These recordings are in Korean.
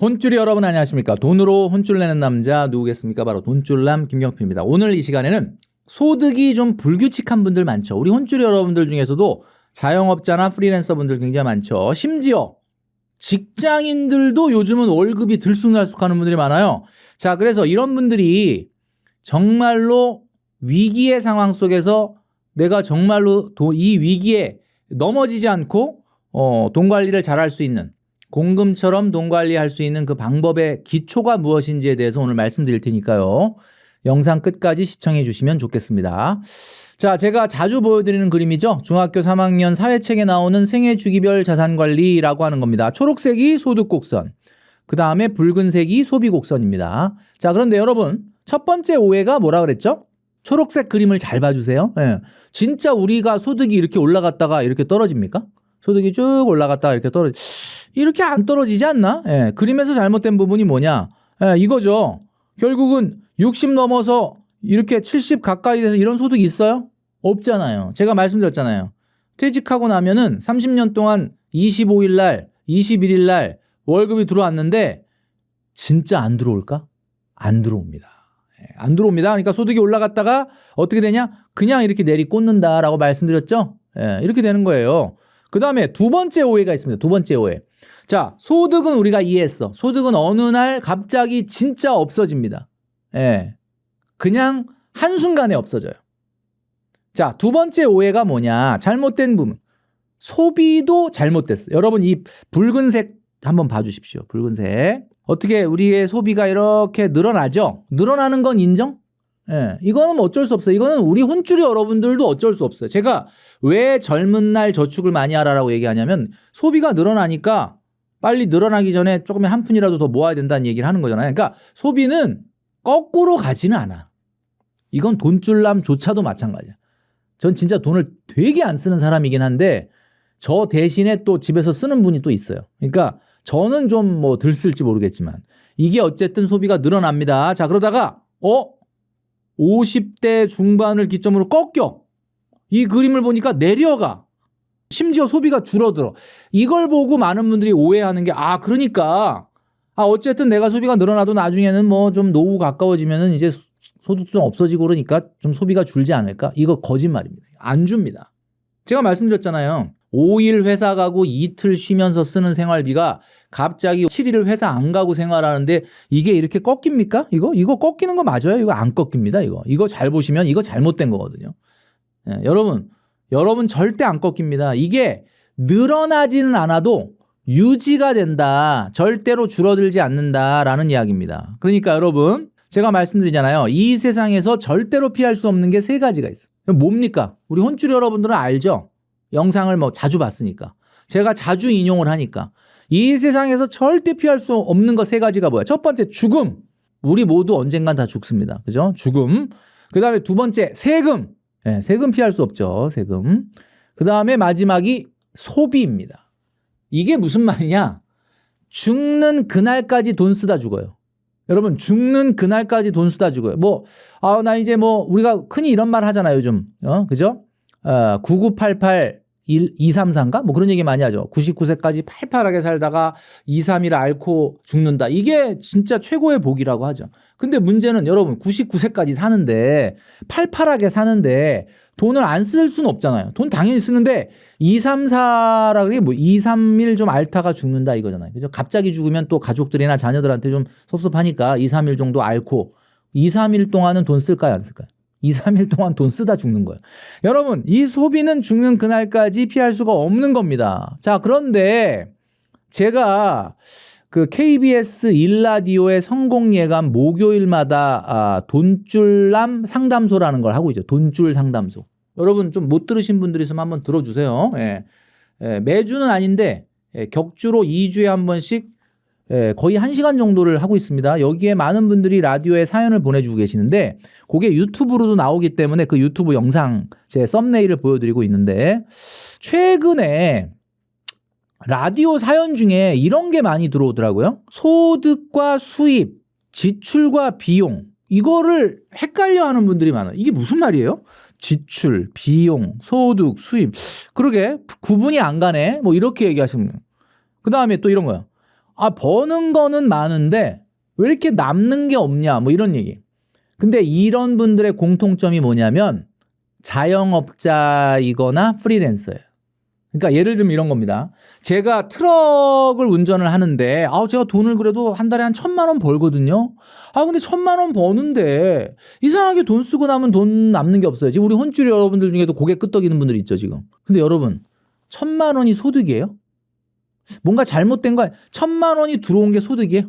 혼줄이 여러분 안녕하십니까? 돈으로 혼줄 내는 남자 누구겠습니까? 바로 돈줄남 김경필입니다. 오늘 이 시간에는 소득이 좀 불규칙한 분들 많죠. 우리 혼줄이 여러분들 중에서도 자영업자나 프리랜서 분들 굉장히 많죠. 심지어 직장인들도 요즘은 월급이 들쑥날쑥하는 분들이 많아요. 자, 그래서 이런 분들이 정말로 위기의 상황 속에서 내가 정말로 도- 이 위기에 넘어지지 않고 어, 돈 관리를 잘할 수 있는 공금처럼 돈 관리할 수 있는 그 방법의 기초가 무엇인지에 대해서 오늘 말씀드릴 테니까요. 영상 끝까지 시청해 주시면 좋겠습니다. 자, 제가 자주 보여드리는 그림이죠. 중학교 3학년 사회책에 나오는 생애 주기별 자산 관리라고 하는 겁니다. 초록색이 소득 곡선, 그 다음에 붉은색이 소비 곡선입니다. 자, 그런데 여러분, 첫 번째 오해가 뭐라 그랬죠? 초록색 그림을 잘 봐주세요. 예. 진짜 우리가 소득이 이렇게 올라갔다가 이렇게 떨어집니까? 소득이 쭉 올라갔다가 이렇게 떨어지, 이렇게 안 떨어지지 않나? 예. 그림에서 잘못된 부분이 뭐냐? 예, 이거죠. 결국은 60 넘어서 이렇게 70 가까이 돼서 이런 소득이 있어요? 없잖아요. 제가 말씀드렸잖아요. 퇴직하고 나면은 30년 동안 25일 날, 21일 날 월급이 들어왔는데 진짜 안 들어올까? 안 들어옵니다. 예, 안 들어옵니다. 그러니까 소득이 올라갔다가 어떻게 되냐? 그냥 이렇게 내리 꽂는다라고 말씀드렸죠? 예, 이렇게 되는 거예요. 그 다음에 두 번째 오해가 있습니다. 두 번째 오해. 자, 소득은 우리가 이해했어. 소득은 어느 날 갑자기 진짜 없어집니다. 예. 그냥 한순간에 없어져요. 자, 두 번째 오해가 뭐냐? 잘못된 부분. 소비도 잘못됐어요. 여러분, 이 붉은색 한번 봐주십시오. 붉은색. 어떻게 우리의 소비가 이렇게 늘어나죠? 늘어나는 건 인정? 예. 이거는 뭐 어쩔 수 없어요. 이거는 우리 혼줄이 여러분들도 어쩔 수 없어요. 제가 왜 젊은 날 저축을 많이 하라라고 얘기하냐면 소비가 늘어나니까 빨리 늘어나기 전에 조금 한 푼이라도 더 모아야 된다는 얘기를 하는 거잖아요. 그러니까 소비는 거꾸로 가지는 않아. 이건 돈줄남조차도 마찬가지야. 전 진짜 돈을 되게 안 쓰는 사람이긴 한데 저 대신에 또 집에서 쓰는 분이 또 있어요. 그러니까 저는 좀뭐들 쓸지 모르겠지만 이게 어쨌든 소비가 늘어납니다. 자 그러다가 어 50대 중반을 기점으로 꺾여 이 그림을 보니까 내려가 심지어 소비가 줄어들어 이걸 보고 많은 분들이 오해하는 게 아 그러니까 아 어쨌든 내가 소비가 늘어나도 나중에는 뭐 좀 노후 가까워지면은 이제 소- 소득도 좀 없어지고 그러니까 좀 소비가 줄지 않을까 이거 거짓말입니다 안 줍니다 제가 말씀드렸잖아요 5일 회사 가고 이틀 쉬면서 쓰는 생활비가 갑자기 7일을 회사 안 가고 생활하는데 이게 이렇게 꺾입니까? 이거 이거 꺾이는 거 맞아요? 이거 안 꺾입니다. 이거 이거 잘 보시면 이거 잘못된 거거든요. 예, 여러분 여러분 절대 안 꺾입니다. 이게 늘어나지는 않아도 유지가 된다. 절대로 줄어들지 않는다라는 이야기입니다. 그러니까 여러분 제가 말씀드리잖아요. 이 세상에서 절대로 피할 수 없는 게 세 가지가 있어요. 뭡니까? 우리 혼줄 여러분들은 알죠? 영상을 뭐 자주 봤으니까. 제가 자주 인용을 하니까. 이 세상에서 절대 피할 수 없는 거 세 가지가 뭐야? 첫 번째, 죽음. 우리 모두 언젠간 다 죽습니다. 그죠? 죽음. 그 다음에 두 번째, 세금. 예, 세금 피할 수 없죠. 세금. 그 다음에 마지막이 소비입니다. 이게 무슨 말이냐? 죽는 그날까지 돈 쓰다 죽어요. 여러분, 죽는 그날까지 돈 쓰다 죽어요. 뭐, 아, 나 이제 뭐, 우리가 흔히 이런 말 하잖아요, 요즘. 어, 그죠? 어, 9988 1, 233인가? 뭐 그런 얘기 많이 하죠. 99세까지 팔팔하게 살다가 2, 3일 앓고 죽는다. 이게 진짜 최고의 복이라고 하죠. 근데 문제는 여러분 99세까지 사는데 팔팔하게 사는데 돈을 안 쓸 수는 없잖아요. 돈 당연히 쓰는데 2, 3, 4라 그게 뭐 2, 3일 좀 앓다가 죽는다 이거잖아요. 그죠? 갑자기 죽으면 또 가족들이나 자녀들한테 좀 섭섭하니까 2, 3일 정도 앓고 2, 3일 동안은 돈 쓸까요? 안 쓸까요? 2, 3일 동안 돈 쓰다 죽는 거예요. 여러분, 이 소비는 죽는 그날까지 피할 수가 없는 겁니다. 자, 그런데 제가 그 KBS 일라디오의 성공 예감 목요일마다 아, 돈줄남 상담소라는 걸 하고 있죠. 돈줄 상담소. 여러분 좀 못 들으신 분들 있으면 한번 들어주세요. 예. 예, 매주는 아닌데 예, 격주로 2주에 한 번씩 예, 거의 1시간 정도를 하고 있습니다. 여기에 많은 분들이 라디오에 사연을 보내주고 계시는데 그게 유튜브로도 나오기 때문에 그 유튜브 영상 제 썸네일을 보여드리고 있는데 최근에 라디오 사연 중에 이런 게 많이 들어오더라고요. 소득과 수입, 지출과 비용 이거를 헷갈려 하는 분들이 많아요. 이게 무슨 말이에요? 지출, 비용, 소득, 수입. 그러게 구분이 안 가네. 뭐 이렇게 얘기하시는 거예요. 그 다음에 또 이런 거야. 아, 버는 거는 많은데 왜 이렇게 남는 게 없냐? 뭐 이런 얘기. 근데 이런 분들의 공통점이 뭐냐면 자영업자이거나 프리랜서예요. 그러니까 예를 들면 이런 겁니다. 제가 트럭을 운전을 하는데, 아, 제가 돈을 그래도 한 달에 한 천만 원 벌거든요. 아, 근데 천만 원 버는데 이상하게 돈 쓰고 나면 돈 남는 게 없어요. 지금 우리 혼쭐 여러분들 중에도 고개 끄덕이는 분들이 있죠, 지금. 근데 여러분, 천만 원이 소득이에요? 뭔가 잘못된 거, 아니- 천만 원이 들어온 게 소득이에요?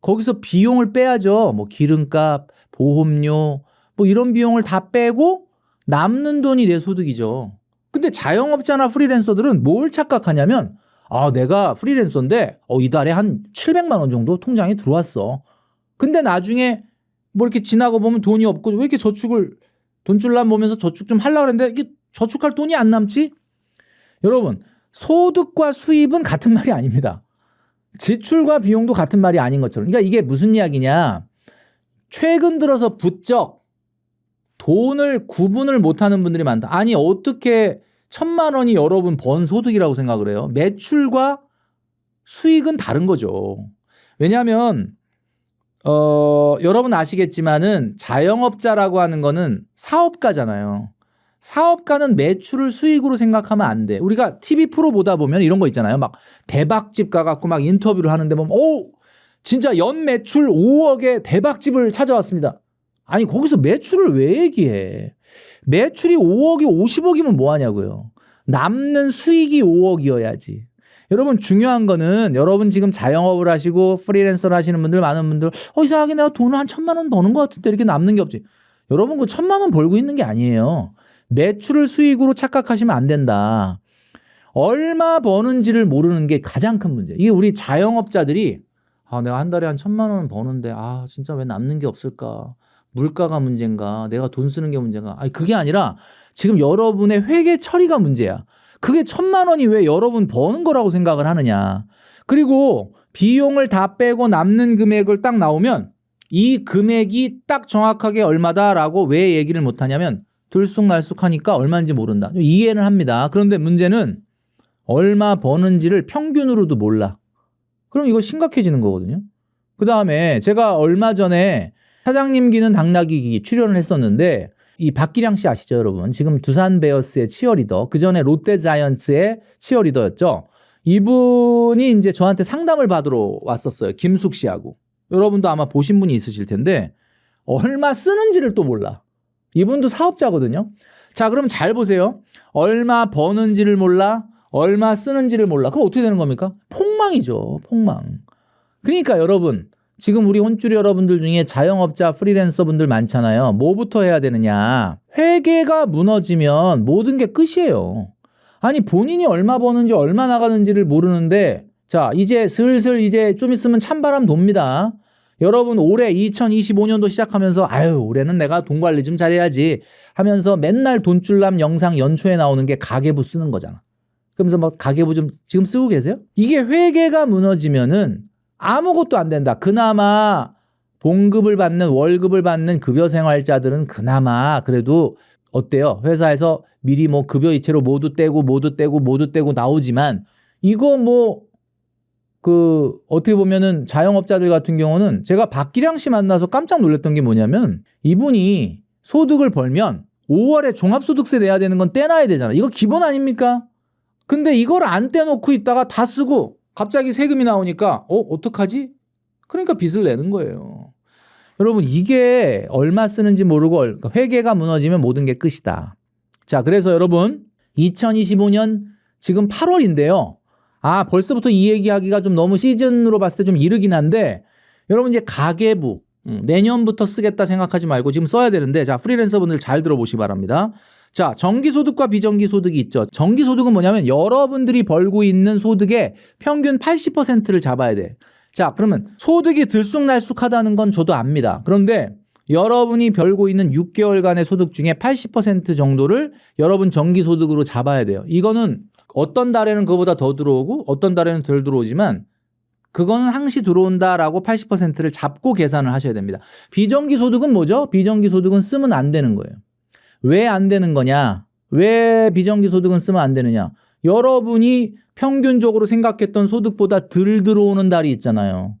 거기서 비용을 빼야죠. 뭐 기름값, 보험료, 뭐 이런 비용을 다 빼고 남는 돈이 내 소득이죠. 근데 자영업자나 프리랜서들은 뭘 착각하냐면 아, 내가 프리랜서인데 어, 이달에 한 700만 원 정도 통장에 들어왔어. 근데 나중에 뭐 이렇게 지나고 보면 돈이 없고 왜 이렇게 저축을 돈줄람 보면서 저축 좀 하려고 그랬는데 이게 저축할 돈이 안 남지? 여러분, 소득과 수입은 같은 말이 아닙니다. 지출과 비용도 같은 말이 아닌 것처럼. 그러니까 이게 무슨 이야기냐? 최근 들어서 부쩍 돈을 구분을 못하는 분들이 많다. 아니 어떻게 천만 원이 여러분 번 소득이라고 생각을 해요? 매출과 수익은 다른 거죠. 왜냐하면 어, 여러분 아시겠지만은 자영업자라고 하는 거는 사업가잖아요. 사업가는 매출을 수익으로 생각하면 안 돼. 우리가 TV 프로 보다 보면 이런 거 있잖아요. 막 대박집 가갖고 막 인터뷰를 하는데 보면, 오! 진짜 연 매출 5억의 대박집을 찾아왔습니다. 아니, 거기서 매출을 왜 얘기해? 매출이 5억이 50억이면 뭐 하냐고요. 남는 수익이 5억이어야지. 여러분 중요한 거는 여러분 지금 자영업을 하시고 프리랜서를 하시는 분들 많은 분들 어 이상하게 내가 돈을 한 천만 원 버는 것 같은데 이렇게 남는 게 없지. 여러분 그 천만 원 벌고 있는 게 아니에요. 매출을 수익으로 착각하시면 안 된다. 얼마 버는지를 모르는 게 가장 큰 문제. 이게 우리 자영업자들이 아 내가 한 달에 한 천만 원 버는데 아 진짜 왜 남는 게 없을까? 물가가 문제인가? 내가 돈 쓰는 게 문제인가? 아니 그게 아니라 지금 여러분의 회계 처리가 문제야. 그게 천만 원이 왜 여러분 버는 거라고 생각을 하느냐. 그리고 비용을 다 빼고 남는 금액을 딱 나오면 이 금액이 딱 정확하게 얼마다라고 왜 얘기를 못 하냐면 들쑥날쑥하니까 얼마인지 모른다. 이해는 합니다. 그런데 문제는 얼마 버는지를 평균으로도 몰라. 그럼 이거 심각해지는 거거든요. 그 다음에 제가 얼마 전에 사장님 기는 당나귀기 출연을 했었는데 이 박기량 씨 아시죠, 여러분? 지금 두산 베어스의 치어리더, 그 전에 롯데 자이언츠의 치어리더였죠. 이분이 이제 저한테 상담을 받으러 왔었어요. 김숙 씨하고. 여러분도 아마 보신 분이 있으실 텐데 얼마 쓰는지를 또 몰라. 이분도 사업자거든요. 자, 그럼 잘 보세요. 얼마 버는지를 몰라, 얼마 쓰는지를 몰라. 그럼 어떻게 되는 겁니까? 폭망이죠, 폭망. 그러니까 여러분, 지금 우리 혼쭐 여러분들 중에 자영업자 프리랜서 분들 많잖아요. 뭐부터 해야 되느냐? 회계가 무너지면 모든 게 끝이에요. 아니 본인이 얼마 버는지 얼마 나가는지를 모르는데 자 이제 슬슬 이제 좀 있으면 찬바람 돕니다. 여러분 올해 2025년도 시작하면서 아유 올해는 내가 돈 관리 좀 잘해야지 하면서 맨날 돈줄남 영상 연초에 나오는 게 가계부 쓰는 거잖아. 그러면서 막 가계부 좀 지금 쓰고 계세요? 이게 회계가 무너지면은 아무것도 안 된다. 그나마 봉급을 받는 월급을 받는 급여 생활자들은 그나마 그래도 어때요? 회사에서 미리 뭐 급여 이체로 모두 떼고 모두 떼고 모두 떼고 나오지만 이거 뭐 그 어떻게 보면은 자영업자들 같은 경우는 제가 박기량 씨 만나서 깜짝 놀랐던 게 뭐냐면 이분이 소득을 벌면 5월에 종합소득세 내야 되는 건 떼놔야 되잖아. 이거 기본 아닙니까? 근데 이걸 안 떼놓고 있다가 다 쓰고 갑자기 세금이 나오니까 어 어떡하지? 그러니까 빚을 내는 거예요. 여러분 이게 얼마 쓰는지 모르고 얼- 그러니까 회계가 무너지면 모든 게 끝이다. 자 그래서 여러분 2025년 지금 8월인데요. 아 벌써부터 이 얘기하기가 좀 너무 시즌으로 봤을 때 좀 이르긴 한데 여러분 이제 가계부 음, 내년부터 쓰겠다 생각하지 말고 지금 써야 되는데 자 프리랜서 분들 잘 들어보시 기 바랍니다. 자, 정기소득과 비정기소득이 있죠. 정기소득은 뭐냐면 여러분들이 벌고 있는 소득의 평균 80%를 잡아야 돼. 자, 그러면 소득이 들쑥날쑥하다는 건 저도 압니다. 그런데 여러분이 벌고 있는 6개월간의 소득 중에 80% 정도를 여러분 정기소득으로 잡아야 돼요. 이거는 어떤 달에는 그거보다 더 들어오고 어떤 달에는 덜 들어오지만 그거는 항시 들어온다라고 80%를 잡고 계산을 하셔야 됩니다. 비정기 소득은 뭐죠? 비정기 소득은 쓰면 안 되는 거예요. 왜 안 되는 거냐? 왜 비정기 소득은 쓰면 안 되느냐? 여러분이 평균적으로 생각했던 소득보다 덜 들어오는 달이 있잖아요.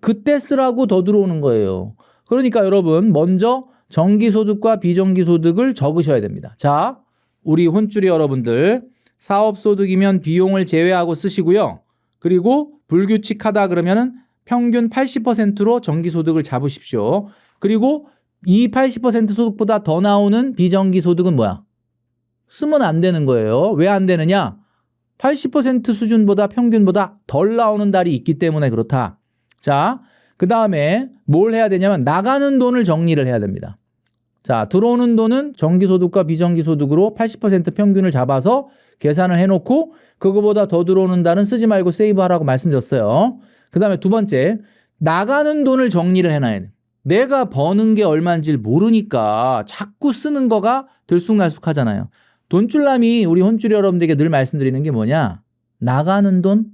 그때 쓰라고 더 들어오는 거예요. 그러니까 여러분 먼저 정기소득과 비정기소득을 적으셔야 됩니다. 자, 우리 혼줄이 여러분들 사업소득이면 비용을 제외하고 쓰시고요. 그리고 불규칙하다 그러면은 평균 80%로 정기소득을 잡으십시오. 그리고 이 80% 소득보다 더 나오는 비정기소득은 뭐야? 쓰면 안 되는 거예요. 왜 안 되느냐? 80% 수준보다 평균보다 덜 나오는 달이 있기 때문에 그렇다. 자, 그 다음에 뭘 해야 되냐면 나가는 돈을 정리를 해야 됩니다. 자, 들어오는 돈은 정기소득과 비정기소득으로 80% 평균을 잡아서 계산을 해놓고 그거보다 더 들어오는 달은 쓰지 말고 세이브하라고 말씀드렸어요. 그 다음에 두 번째, 나가는 돈을 정리를 해놔야 돼. 내가 버는 게 얼마인지 모르니까 자꾸 쓰는 거가 들쑥날쑥하잖아요. 돈줄남이 우리 혼줄 여러분들에게 늘 말씀드리는 게 뭐냐? 나가는 돈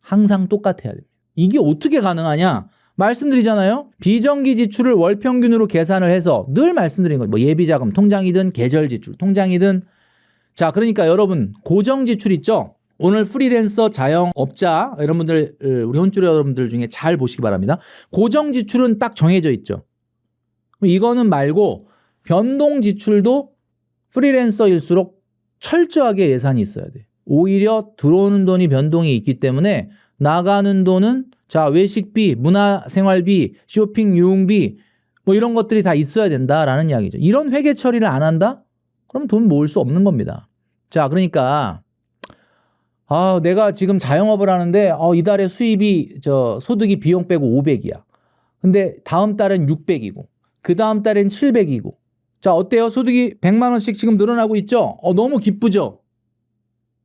항상 똑같아야 됩니다. 이게 어떻게 가능하냐? 말씀드리잖아요. 비정기 지출을 월 평균으로 계산을 해서 늘 말씀드린 거예요. 뭐 예비 자금 통장이든 계절 지출 통장이든 자, 그러니까 여러분 고정 지출 있죠? 오늘 프리랜서 자영업자 여러분들 우리 혼줄 여러분들 중에 잘 보시기 바랍니다. 고정 지출은 딱 정해져 있죠. 이거는 말고 변동 지출도 프리랜서일수록 철저하게 예산이 있어야 돼. 오히려 들어오는 돈이 변동이 있기 때문에 나가는 돈은 자 외식비, 문화생활비, 쇼핑 유흥비 뭐 이런 것들이 다 있어야 된다라는 이야기죠. 이런 회계 처리를 안 한다? 그럼 돈 모을 수 없는 겁니다. 자 그러니까 아 내가 지금 자영업을 하는데 어, 이달에 수입이 저 소득이 비용 빼고 500이야. 근데 다음 달엔 600이고 그 다음 달엔 700이고 자 어때요? 소득이 100만 원씩 지금 늘어나고 있죠? 어 너무 기쁘죠?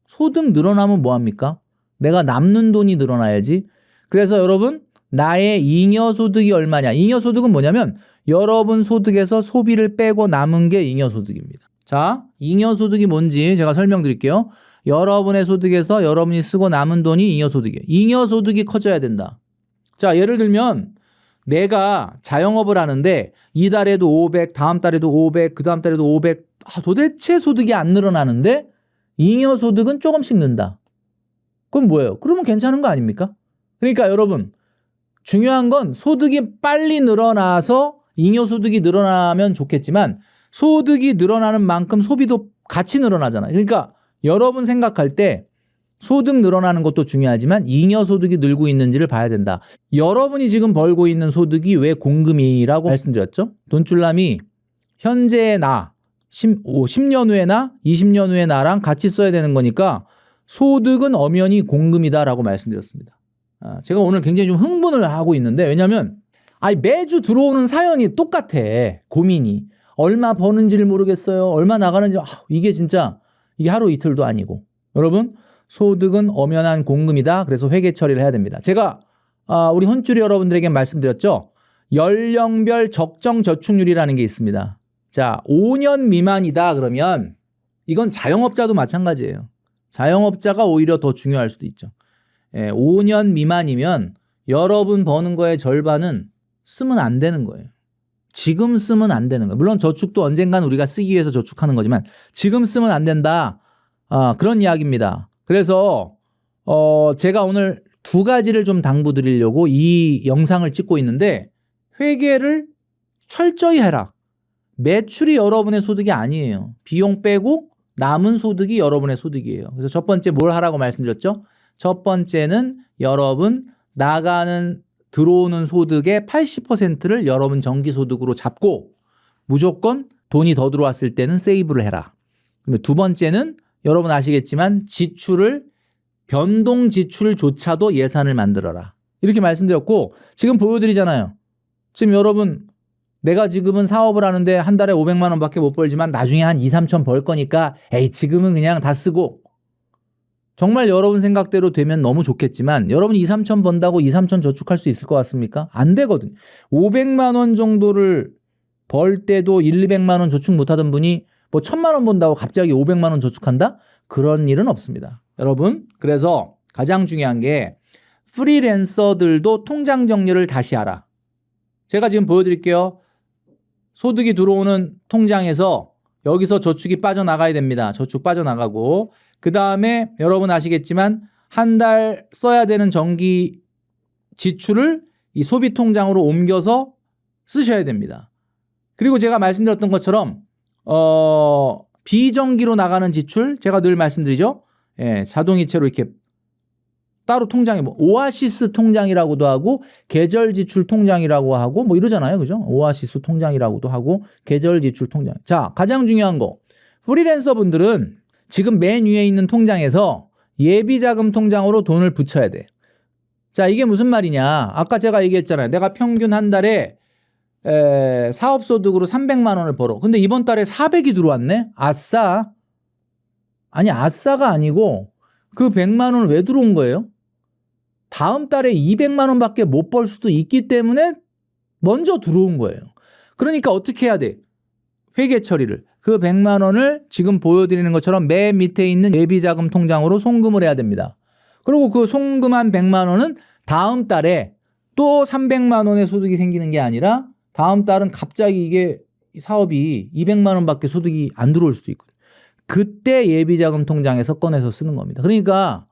소득 늘어나면 뭐 합니까? 내가 남는 돈이 늘어나야지. 그래서 여러분 나의 잉여 소득이 얼마냐? 잉여 소득은 뭐냐면 여러분 소득에서 소비를 빼고 남은 게 잉여 소득입니다. 자, 잉여 소득이 뭔지 제가 설명드릴게요. 여러분의 소득에서 여러분이 쓰고 남은 돈이 잉여 소득이에요. 잉여 소득이 커져야 된다. 자, 예를 들면 내가 자영업을 하는데 이달에도 500, 다음 달에도 500, 그 다음 달에도 500. 아, 도대체 소득이 안 늘어나는데 잉여 소득은 조금씩 는다. 그럼 뭐예요? 그러면 괜찮은 거 아닙니까? 그러니까 여러분 중요한 건 소득이 빨리 늘어나서 잉여 소득이 늘어나면 좋겠지만 소득이 늘어나는 만큼 소비도 같이 늘어나잖아요. 그러니까 여러분 생각할 때 소득 늘어나는 것도 중요하지만 잉여 소득이 늘고 있는지를 봐야 된다. 여러분이 지금 벌고 있는 소득이 왜 공금이라고 말씀드렸죠? 돈줄남이 현재의 나 10, 10년 후의 나, 20년 후의 나랑 같이 써야 되는 거니까 소득은 엄연히 공금이다라고 말씀드렸습니다. 아, 제가 오늘 굉장히 좀 흥분을 하고 있는데 왜냐하면 아니 매주 들어오는 사연이 똑같아 고민이. 얼마 버는지를 모르겠어요. 얼마 나가는지. 아, 이게 진짜 이게 하루 이틀도 아니고. 여러분 소득은 엄연한 공금이다. 그래서 회계 처리를 해야 됩니다. 제가 아, 우리 혼줄이 여러분들에게 말씀드렸죠? 연령별 적정 저축률이라는 게 있습니다. 자 5년 미만이다 그러면 이건 자영업자도 마찬가지예요. 자영업자가 오히려 더 중요할 수도 있죠. 예, 5년 미만이면 여러분 버는 거의 절반은 쓰면 안 되는 거예요. 지금 쓰면 안 되는 거예요. 물론 저축도 언젠간 우리가 쓰기 위해서 저축하는 거지만 지금 쓰면 안 된다. 아, 그런 이야기입니다. 그래서 어, 제가 오늘 두 가지를 좀 당부드리려고 이 영상을 찍고 있는데 회계를 철저히 해라. 매출이 여러분의 소득이 아니에요. 비용 빼고 남은 소득이 여러분의 소득이에요. 그래서 첫 번째 뭘 하라고 말씀드렸죠? 첫 번째는 여러분 나가는 들어오는 소득의 80%를 여러분 정기 소득으로 잡고 무조건 돈이 더 들어왔을 때는 세이브를 해라. 두 번째는 여러분 아시겠지만 지출을 변동 지출조차도 예산을 만들어라. 이렇게 말씀드렸고 지금 보여드리잖아요. 지금 여러분 내가 지금은 사업을 하는데 한 달에 500만 원밖에 못 벌지만 나중에 한 2, 3천 벌 거니까 에이 지금은 그냥 다 쓰고 정말 여러분 생각대로 되면 너무 좋겠지만 여러분 2, 3천 번다고 2, 3천 저축할 수 있을 것 같습니까? 안 되거든. 500만 원 정도를 벌 때도 1, 200만 원 저축 못 하던 분이 뭐 1000만 원 번다고 갑자기 500만 원 저축한다? 그런 일은 없습니다. 여러분, 그래서 가장 중요한 게 프리랜서들도 통장 정리를 다시 하라. 제가 지금 보여드릴게요. 소득이 들어오는 통장에서 여기서 저축이 빠져나가야 됩니다. 저축 빠져나가고 그 다음에 여러분 아시겠지만 한 달 써야 되는 전기 지출을 이 소비 통장으로 옮겨서 쓰셔야 됩니다. 그리고 제가 말씀드렸던 것처럼 어 비전기로 나가는 지출 제가 늘 말씀드리죠. 예, 자동이체로 이렇게 따로 통장에 뭐 오아시스 통장이라고도 하고 계절 지출 통장이라고 하고 뭐 이러잖아요. 그죠? 오아시스 통장이라고도 하고 계절 지출 통장. 자, 가장 중요한 거. 프리랜서 분들은 지금 맨 위에 있는 통장에서 예비 자금 통장으로 돈을 붙여야 돼. 자, 이게 무슨 말이냐? 아까 제가 얘기했잖아요. 내가 평균 한 달에 에, 사업 소득으로 300만 원을 벌어. 근데 이번 달에 400이 들어왔네. 아싸. 아니, 아싸가 아니고 그 100만 원은 왜 들어온 거예요? 다음 달에 200만 원밖에 못 벌 수도 있기 때문에 먼저 들어온 거예요. 그러니까 어떻게 해야 돼? 회계 처리를. 그 100만 원을 지금 보여드리는 것처럼 맨 밑에 있는 예비자금 통장으로 송금을 해야 됩니다. 그리고 그 송금한 100만 원은 다음 달에 또 300만 원의 소득이 생기는 게 아니라 다음 달은 갑자기 이게 사업이 200만 원밖에 소득이 안 들어올 수도 있거든요. 그때 예비자금 통장에서 꺼내서 쓰는 겁니다. 그러니까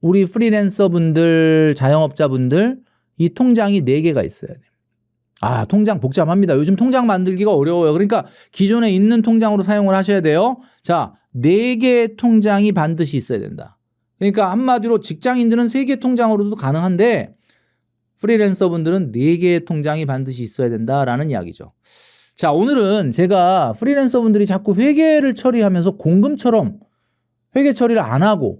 우리 프리랜서 분들, 자영업자 분들 이 통장이 4개가 있어야 돼요. 아, 통장 복잡합니다. 요즘 통장 만들기가 어려워요. 그러니까 기존에 있는 통장으로 사용을 하셔야 돼요. 자, 4개의 통장이 반드시 있어야 된다. 그러니까 한마디로 직장인들은 3개 통장으로도 가능한데 프리랜서 분들은 4개의 통장이 반드시 있어야 된다라는 이야기죠. 자, 오늘은 제가 프리랜서 분들이 자꾸 회계를 처리하면서 공금처럼 회계 처리를 안 하고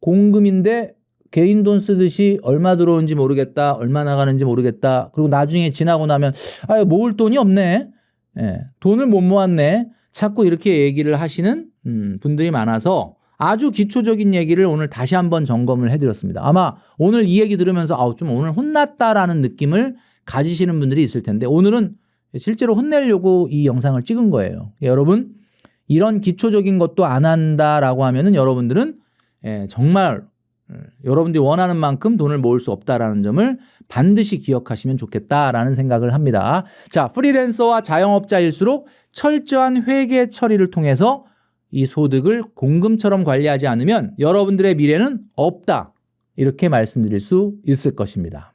공금인데 개인 돈 쓰듯이 얼마 들어오는지 모르겠다, 얼마 나가는지 모르겠다. 그리고 나중에 지나고 나면 아, 모을 돈이 없네. 예, 돈을 못 모았네. 자꾸 이렇게 얘기를 하시는 음, 분들이 많아서 아주 기초적인 얘기를 오늘 다시 한번 점검을 해드렸습니다. 아마 오늘 이 얘기 들으면서 아우 좀 오늘 혼났다라는 느낌을 가지시는 분들이 있을 텐데 오늘은 실제로 혼내려고 이 영상을 찍은 거예요. 여러분 이런 기초적인 것도 안 한다라고 하면은 여러분들은 예, 정말 예, 여러분들이 원하는 만큼 돈을 모을 수 없다라는 점을 반드시 기억하시면 좋겠다라는 생각을 합니다. 자, 프리랜서와 자영업자일수록 철저한 회계 처리를 통해서 이 소득을 공금처럼 관리하지 않으면 여러분들의 미래는 없다. 이렇게 말씀드릴 수 있을 것입니다.